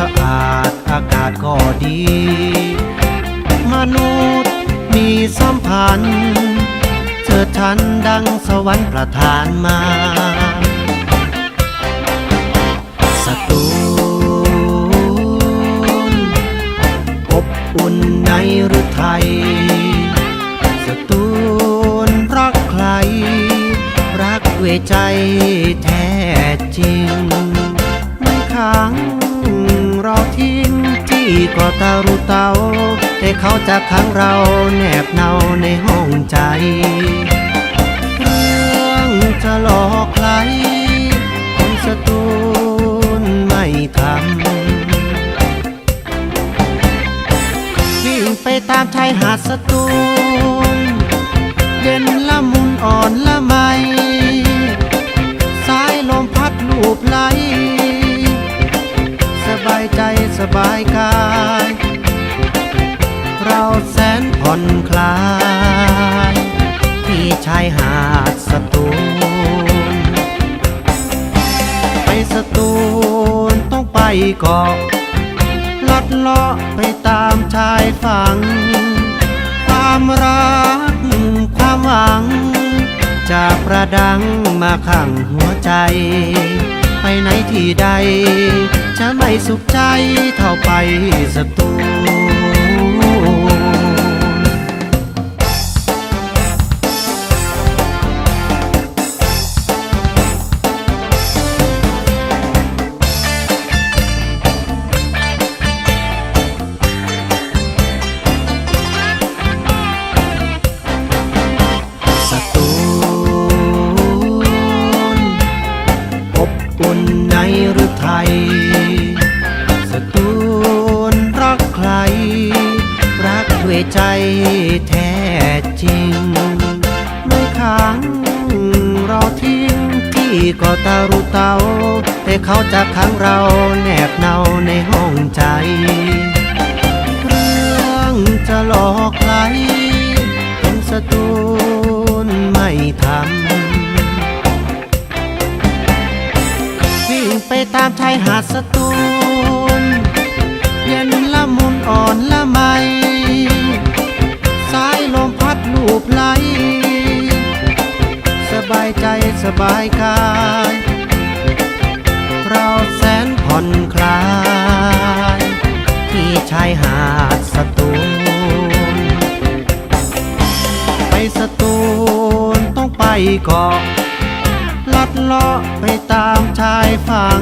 อากาศก็ดี มนุษย์มีสัมพันธ์เชิดชันดังสวรรค์ประทานมาสตูลอบอุ่นในหรือไทยสตูลรักใคร รักด้วใจแท้จริงไม่ขัง เราทิ้งที่ก็ตารุเตา แต่เขาจะขังเราแนบเนาในห้องใจ เรื่องจะหลอกใครคนสตูลไม่ทำวิ่งไปตามชายหาดสตูายใจสบายกาย เราแสนผ่อนคลาย ที่ชายหาดสตูล ไปสตูลต้องไปเกาะลัดเลาะไปตามชายฝั่งความรักความหวังจากประดังมาขังหัวใจ ไปไหนที่ใด จะไม่สุขใจเท่าไปสตู ก็ตารุเตาแต่เขาจะขังเราแนบเนาในห้องใจ เรื่องจะหลอกใครคนสตูนไม่ทำวิ่งไปตามชายหาดสตูายใจสบายกาย เราแสนผ่อนคลาย ที่ชายหาดสตูลไปสตูลต้องไปเกาะลัดเลาะไปตามชายฝั่ง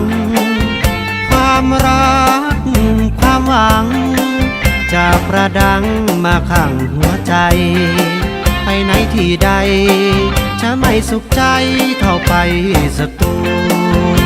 ความรักความหวังจากประดังมาขังหัวใจ ไปไหนที่ใด จะไม่สุขใจเท่าไปสักตัว